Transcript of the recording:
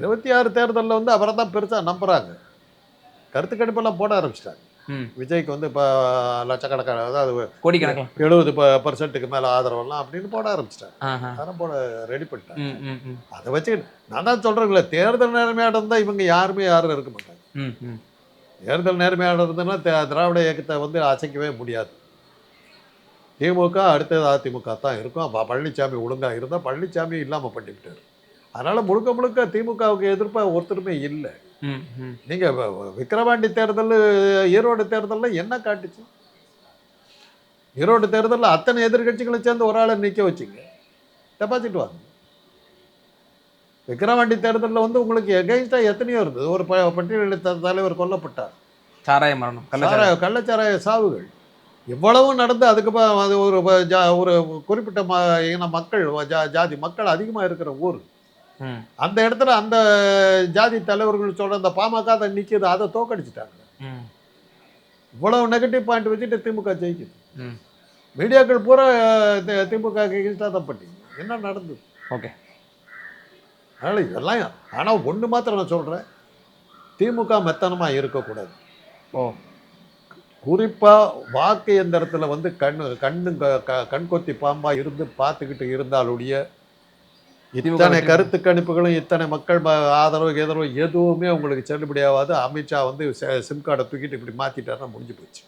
இருபத்தி ஆறு தேர்தலில் வந்து அவரை தான் பெருசாக நம்புறாங்க. கருத்து கணிப்பெல்லாம் போட ஆரம்பிச்சிட்டாங்க. விஜய்க்கு வந்து இப்போ லட்சக்கணக்கான அதாவது கோடிக்கணக்கில். எழுபது பர்சன்ட்டுக்கு மேலே ஆதரவெல்லாம் அப்படின்னு போட ஆரம்பிச்சிட்டாங்க. அதெல்லாம் போட ரெடி பண்ணிட்டாங்க. அதை வச்சு நான் தான் சொல்கிறேங்களே தேர்தல் நேர்மையாக இருந்தால் இவங்க யாருமே யாரும் இருக்க மாட்டாங்க. தேர்தல் நேர்மையாக இருந்ததுன்னா திராவிட இயக்கத்தை வந்து அசைக்கவே முடியாது. திமுக அடுத்தது அதிமுக தான் இருக்கும். பழனிசாமி ஒழுங்காக இருந்தால் பழனிசாமி இல்லாமல் பண்ணிவிட்டார். அதனால் முழுக்க முழுக்க திமுகவுக்கு எதிர்ப்பாக ஒருத்தருமே இல்லை. நீங்கள் விக்கிரவாண்டி தேர்தல் ஈரோடு தேர்தலில் என்ன காட்டுச்சு? ஈரோடு தேர்தலில் அத்தனை எதிர்க்கட்சிகளை சேர்ந்து ஒரு ஆளை நிற்க வச்சிங்க. டெபாசிட் வாங்க. விக்கிரவாண்டி தேர்தலில் வந்து உங்களுக்கு எகைன்ஸ்டாக எத்தனையோ இருந்தது. ஒரு ப- பட்டியலிட்ட தலைவர் கொல்லப்பட்டார். சாராய மரணம் கள்ளச்சாராயம். சாராய கள்ளச்சாராய சாவுகள். இவ்வளவும் நடந்து அதுக்கு அது ஒரு ஒரு குறிப்பிட்ட ம இன மக்கள் ஜா ஜாதி மக்கள் அதிகமாக இருக்கிற ஊர். அந்த இடத்துல அந்த ஜாதி தலைவர்கள் சொல்ற அந்த பாமக அதை நிற்கிது அதை தோக்கடிச்சிட்டாங்க. ம். இவ்வளவு நெகட்டிவ் பாயிண்ட் வச்சுட்டு திமுக ஜெயிக்குது. ம். மீடியாக்கள் பூரா திமுக தான் பண்ணீங்க என்ன நடந்தது? ஓகே. அதனால் இதெல்லாம் ஆனால் ஒன்று மாத்திரம் நான் சொல்கிறேன் திமுக மெத்தனமாக இருக்கக்கூடாது. ஓ. குறிப்பாக வாக்கு எந்திரத்தில் வந்து கண் கண்ணு க- கண்கொத்தி பாம்பாக இருந்து பார்த்துக்கிட்டு இருந்தாலுடைய இத்தனை கருத்து கணிப்புகளும் இத்தனை மக்கள் ஆதரவு எதிரவு எதுவுமே உங்களுக்கு செல்லுபடியாகாது. அமித்ஷா வந்து சிம் கார்டை தூக்கிட்டு இப்படி மாற்றிட்டாருன்னா முடிஞ்சு போச்சு.